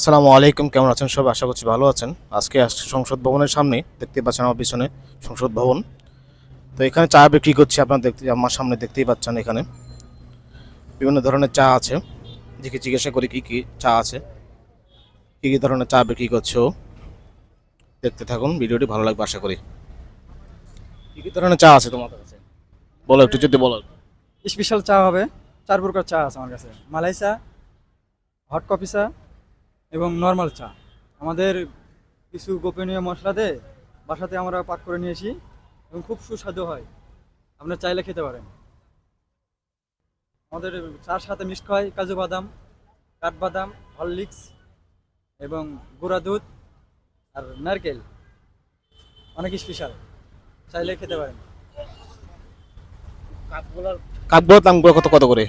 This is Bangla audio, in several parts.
আসসালামু আলাইকুম, কেমন আছেন সব আশা করছি ভালো আছেন। আজকে সংসদ ভবনের সামনে দেখতে পাচ্ছেন আমার পিছনে সংসদ ভবন। তো এখানে চা বিক্রি করছি, আপনার দেখতে আমার সামনে দেখতেই পাচ্ছেন এখানে। বিভিন্ন ধরনের চা আছে। দেখে জিজ্ঞাসা করি কী কী চা আছে। কী কী ধরনের চা বিক্রি করছে? দেখতে থাকুন, ভিডিওটি ভালো লাগবে আশা করি। কী কী ধরনের চা আছে তোমার কাছে? বলো একটু যদি বলো। স্পেশাল চা হবে, চার প্রকার চা আছে আমার কাছে। মালাই চা হট কফি চা এবং নর্মাল চা। আমাদের কিছু গোপনীয় মশলা দিয়ে বাসাতে আমরা পাক করে নিয়েছি এবং খুব সুস্বাদু হয়। আপনার চাইলে খেতে পারেন। আমাদের চার সাথে মিক্সড হয় কাজু বাদাম কাঠবাদাম হরলিক্স এবং গুঁড়া দুধ আর নারকেল। অনেক স্পেশাল চাইলে খেতে পারেন। কাকগুলোর দামগুলো কত কত করে?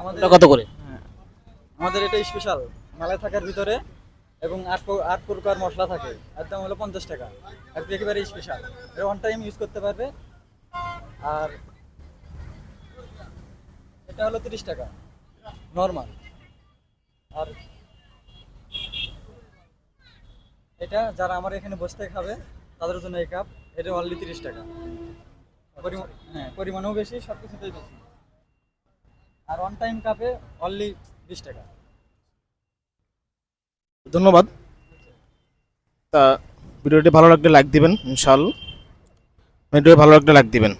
আমাদের কত করে? হ্যাঁ। আমাদের এটা স্পেশাল মালাই থাকার ভিতরে এবং আট আট প্রকার মশলা থাকে। এর দাম হলো পঞ্চাশ টাকা। আর একেবারে স্পেশাল এটা ওয়ান টাইম ইউজ করতে পারবে। আর এটা হলো তিরিশ টাকা। নর্মাল আর এটা যারা আমার এখানে বসতে খাবে, তাদের জন্য এই কাপ এটা অনলি তিরিশ টাকা। হ্যাঁ পরিমাণও বেশি সব কিছুতেই বেশি। আর অন টাইম কাপে অনলি বিশ টাকা। ধন্যবাদ। তা ভিডিওটি ভালো লাগলে লাইক দিবেন ইনশাআল্লাহ। ভিডিও ভালো লাগলে লাইক দিবেন।